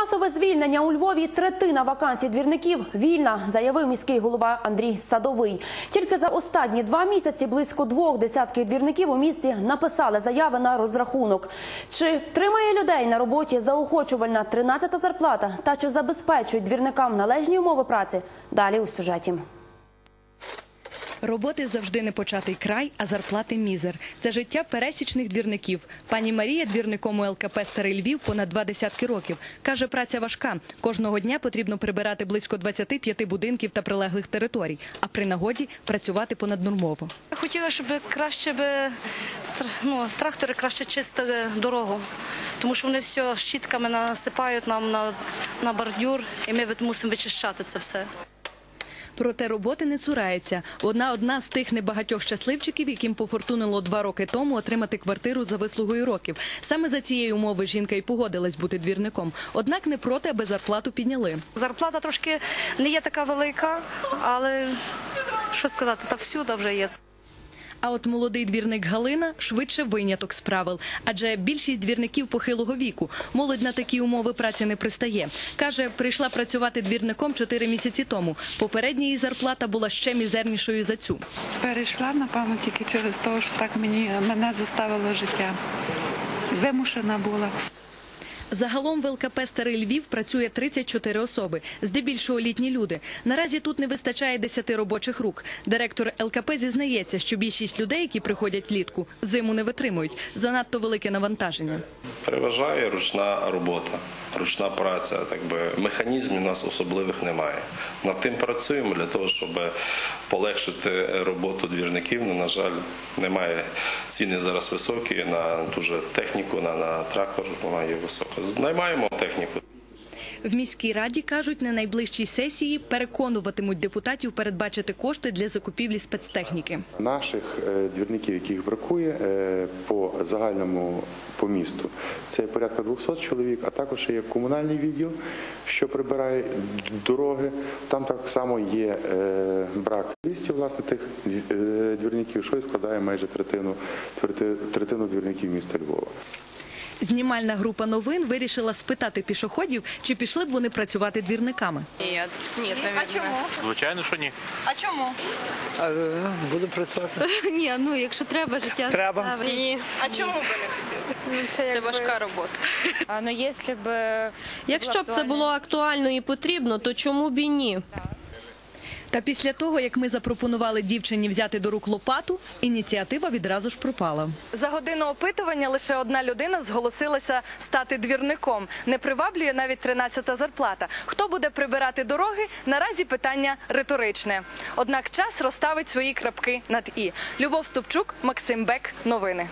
Масове звільнення у Львові третина вакансій двірників вільна, заявив міський голова Андрій Садовий. Тільки за останні два місяці близько двох десятків двірників у місті написали заяви на розрахунок. Чи втримає людей на роботі заохочувальна 13-та зарплата та чи забезпечують двірникам належні умови праці? Далі у сюжеті. Роботи завжди не початий край, а зарплати мізер. Це життя пересічних двірників. Пані Марія двірником у ЛКП Старий Львів понад два десятки років. Каже, праця важка. Кожного дня потрібно прибирати близько 25 будинків та прилеглих територій, а при нагоді працювати понаднормово. Хотіла, щоб краще би ну, трактори краще чистили дорогу, тому що вони все щітками насипають нам на, на бордюр, і ми мусимо вичищати це все. Проте роботи не цурається. Одна одна з тих небагатьох щасливчиків, яким пофортунило два роки тому отримати квартиру за вислугою років. Саме за цієї умови жінка і погодилась бути двірником. Однак не проти, аби зарплату підняли. Зарплата трошки не є така велика, але що сказати, та всюди вже є. А от молодий двірник Галина швидше виняток з правил, адже більшість двірників похилого віку. Молодь на такі умови праці не пристає. Каже, прийшла працювати двірником чотири місяці тому. Попередня її зарплата була ще мізернішою за цю. Перейшла, напевно, тільки через те, що так мені мене заставило життя. Вимушена була. Загалом в ЛКП Старий Львів працює 34 особи, здебільшого літні люди. Наразі тут не вистачає 10 робочих рук. Директор ЛКП зізнається, що більшість людей, які приходять влітку, зиму не витримують. Занадто велике навантаження. Переважає ручна робота, ручна праця. Так би механізмів у нас особливих немає. Над тим працюємо для того, щоб полегшити роботу двірників. Ну, на жаль, немає ціни зараз високі на дуже техніку, на, на трактор вона є висока. Наймаємо техніку. В міській раді кажуть, на найближчій сесії переконуватимуть депутатів передбачити кошти для закупівлі спецтехніки. Наших е, двірників, яких бракує е, по загальному по місту, це порядка 200 чоловік, а також є комунальний відділ, що прибирає дороги. Там так само є е, брак 200 власне тих двірників, що і складає майже третину третину двірників міста Львова. Знімальна група новин вирішила спитати пішоходів, чи пішли б вони працювати двірниками. Ні, А чому? Звичайно, що ні. А чому? Буду працювати. Ні, ну якщо треба життя. Треба. Ні. А чому ви не хотіли? Це важка робота. А ну якщо б якщо б це було актуально і потрібно, то чому б і ні? Та після того, як ми запропонували дівчині взяти до рук лопату, ініціатива відразу ж пропала. За годину опитування лише одна людина зголосилася стати двірником. Не приваблює навіть 13-та зарплата. Хто буде прибирати дороги? Наразі питання риторичне. Однак час розставить свої крапки над і. Любов Ступчук, Максим Бек. Новини.